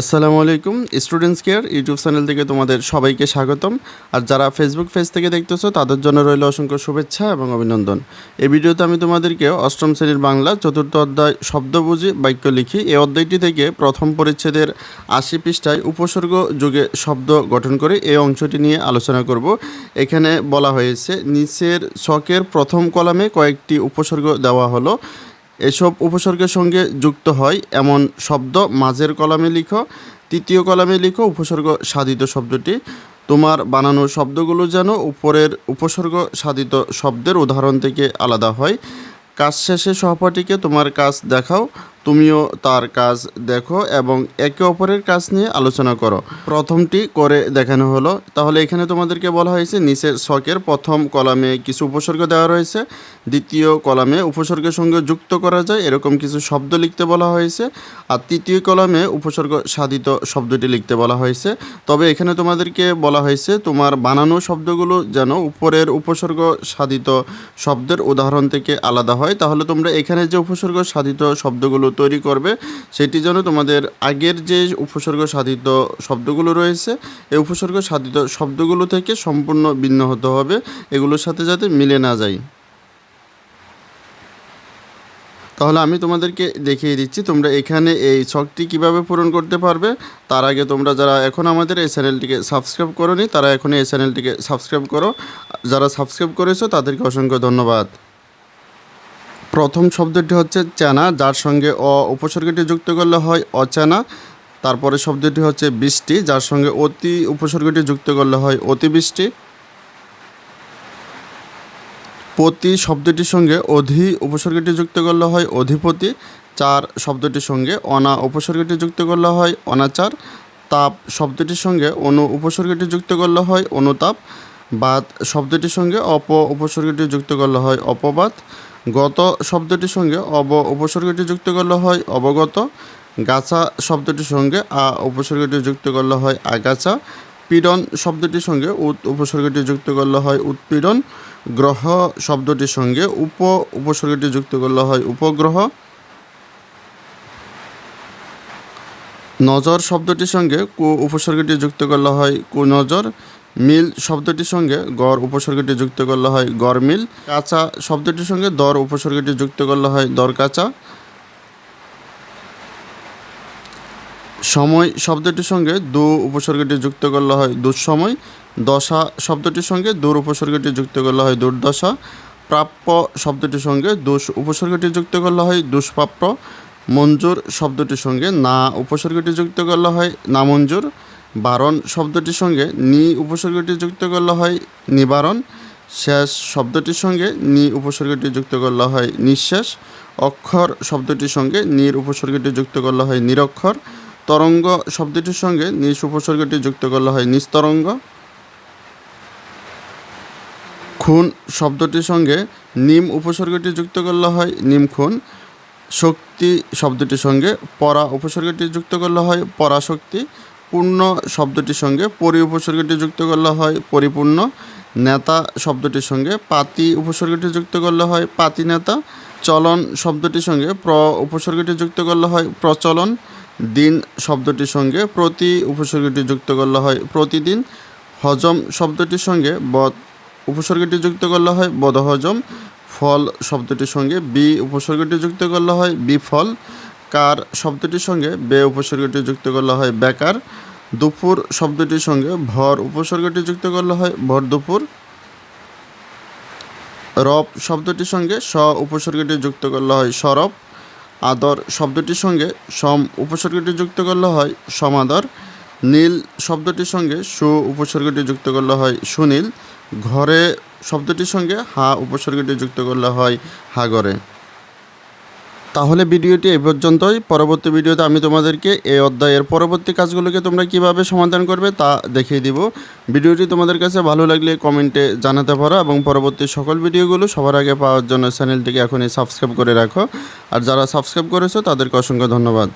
আসসালামু আলাইকুম students care YouTube channel থেকে তোমাদের সবাইকে স্বাগতম। আর যারা ফেসবুক পেজ থেকে দেখতেছো, তাদের জন্য রইল অসংখ্য শুভেচ্ছা এবং অভিনন্দন। এই ভিডিওতে আমি তোমাদেরকে অষ্টম শ্রেণির বাংলা চতুর্থ অধ্যায় শব্দ বুঝি, বাক্য লিখি। এই অধ্যায়টি থেকে প্রথম পরিচ্ছেদের আশি পৃষ্ঠায় উপসর্গ যুগে শব্দ গঠন করে এই অংশটি নিয়ে আলোচনা করব। এখানে বলা হয়েছে, নিচের ছকের প্রথম কলামে কয়েকটি উপসর্গ দেওয়া হলো। এসব উপসর্গের সঙ্গে যুক্ত হয় এমন শব্দ, মাঝের কলামে লিখো, তৃতীয় কলামে লিখো, উপসর্গ সাধিত শব্দটি। তোমার বানানো শব্দগুলো যেন উপরের উপসর্গ সাধিত শব্দের উদাহরণ থেকে আলাদা হয়। কাজ শেষে সহপাঠীকে তোমার কাজ দেখাও। তুমিও তার কাজ দেখো এবং একে অপরের কাজ নিয়ে আলোচনা করো। প্রথমটি করে দেখানো হলো। তাহলে এখানে তোমাদেরকে বলা হয়েছে, নিচের ছকের প্রথম কলামে কিছু উপসর্গ দেওয়া রয়েছে। দ্বিতীয় কলামে উপসর্গের সঙ্গে যুক্ত করা যায়, এরকম কিছু শব্দ লিখতে বলা হয়েছে। আর তৃতীয় কলামে উপসর্গ সাধিত শব্দটি লিখতে বলা হয়েছে। তবে এখানে তোমাদেরকে বলা হয়েছে, তোমার বানানো শব্দগুলো যেন উপরের উপসর্গ সাধিত শব্দের উদাহরণ থেকে আলাদা হয়। তাহলে তোমরা এখানে যে উপসর্গ সাধিত শব্দগুলো তৈরি করবে, সেটি যেন তোমাদের আগের যে উপসর্গ সাধিত শব্দগুলো রয়েছে, এই উপসর্গ সাধিত শব্দগুলো থেকে সম্পূর্ণ ভিন্ন হতে হবে, এগুলোর সাথে যাতে মিলে না যায়। তাহলে আমি তোমাদেরকে দেখিয়ে দিচ্ছি, তোমরা এখানে এই শখটি কীভাবে পূরণ করতে পারবে, তার আগে তোমরা যারা এখন আমাদের এই চ্যানেলটিকে সাবস্ক্রাইব করোনি, তারা এখন এই চ্যানেলটিকে সাবস্ক্রাইব করো, যারা সাবস্ক্রাইব করেছ তাদেরকে অসংখ্য ধন্যবাদ। প্রথম শব্দটি হচ্ছে চেনা, যার সঙ্গে অ উপসর্গটি যুক্ত করলে হয় অচেনা। তারপরে শব্দটি হচ্ছে বৃষ্টি, যার সঙ্গে অতি উপসর্গটি যুক্ত করলে হয় অতিবৃষ্টি। পতি শব্দটির সঙ্গে অধি উপসর্গটি যুক্ত করলে হয় অধিপতি। চার শব্দটির সঙ্গে অনা উপসর্গটি যুক্ত করলে হয় অনাচার। তাপ শব্দটির সঙ্গে অনু উপসর্গটি যুক্ত করলে হয় অনুতাপ। বাদ শব্দটির সঙ্গে অপ উপসর্গটি যুক্ত করলে হয় অপবাদ গত শব্দটির সঙ্গে অব উপসর্গটি যুক্ত করলে হয় অবগত, গাছা শব্দটির সঙ্গে আ উপসর্গটি যুক্ত করলে হয় আগাছা, পীড়ন শব্দটির সঙ্গে উত উপসর্গটি যুক্ত করলে হয় উৎপীড়ন, গ্রহ শব্দটির সঙ্গে উপ উপসর্গটি যুক্ত করলে হয় উপগ্রহ। নজর শব্দটির সঙ্গে কু উপসর্গটি যুক্ত করলে হয় কুনজর মিল শব্দটির সঙ্গে গড় উপসর্গটি যুক্ত করলে হয় গড় মিল। কাঁচা শব্দটির সঙ্গে দর উপসর্গটি যুক্ত করলে হয় দর কাঁচা। সময় শব্দটির সঙ্গে দু উপসর্গটি যুক্ত করলে হয় দুঃসময়। দশা শব্দটির সঙ্গে দূর উপসর্গটি যুক্ত করলে হয় দুর্দশা। প্রাপ্য শব্দটির সঙ্গে দুষ উপসর্গটি যুক্ত করলে হয় দুষ্প্রাপ্য। মঞ্জুর শব্দটির সঙ্গে না উপসর্গটি যুক্ত করলে হয় নামঞ্জুর। বারণ শব্দটির সঙ্গে নি উপসর্গটি যুক্ত করলে হয় নিবারণ, শেষ শব্দটির সঙ্গে নি উপসর্গটি যুক্ত করলে হয় নিঃশ্বাস অক্ষর শব্দটির সঙ্গে নির উপসর্গটি যুক্ত করলে হয় নিরক্ষর, তরঙ্গ শব্দটির সঙ্গে নিজ উপসর্গটি যুক্ত করলে হয় নিস্তরঙ্গ। খুন শব্দটির সঙ্গে নিম উপসর্গটি যুক্ত করলে হয় নিম খুন, শক্তি শব্দটির সঙ্গে পরা উপসর্গটি যুক্ত করলে হয় পরাশক্তি পূর্ণ শব্দটির সঙ্গে পরি উপসর্গটি যুক্ত করলে হয় পরিপূর্ণ নেতা শব্দটির সঙ্গে, পাতি উপসর্গটি যুক্ত করলে হয় পাতি নেতা, চলন শব্দটির সঙ্গে, প্র উপসর্গটি যুক্ত করলে হয় প্রচলন, দিন শব্দটির সঙ্গে, প্রতি উপসর্গটি যুক্ত করলে হয় প্রতিদিন, হজম শব্দটির সঙ্গে, বদ উপসর্গটি যুক্ত করলে হয় বদহজম, ফল শব্দটির সঙ্গে, বি উপসর্গটি যুক্ত করলে হয় বিফল কার শব্দটির সঙ্গে বে উপসর্গটি যুক্ত করলে হয় বেকার, দুপুর শব্দটির সঙ্গে ভর উপসর্গটি যুক্ত করলে হয় ভর দুপুর, রব শব্দটির সঙ্গে স উপসর্গটি যুক্ত করলে হয় সরব, আদর শব্দটির সঙ্গে সম উপসর্গটি যুক্ত করলে হয় সমাদর, নীল শব্দটির সঙ্গে সু উপসর্গটি যুক্ত করলে হয় সুনীল, ঘরে শব্দটির সঙ্গে হা উপসর্গটি যুক্ত করলে হয় হাগরে। তাহলে ভিডিওটি এই পর্যন্তই। পরবর্তী ভিডিওতে আমি তোমাদেরকে এই অধ্যায়ের পরবর্তী কাজগুলোকে তোমরা কীভাবে সমাধান করবে তা দেখিয়ে দিব। ভিডিওটি তোমাদের কাছে ভালো লাগলে কমেন্টে জানাতে পারো এবং পরবর্তী সকল ভিডিওগুলো সবার আগে পাওয়ার জন্য চ্যানেলটিকে এখনই সাবস্ক্রাইব করে রাখো। আর যারা সাবস্ক্রাইব করেছ তাদেরকে অসংখ্য ধন্যবাদ।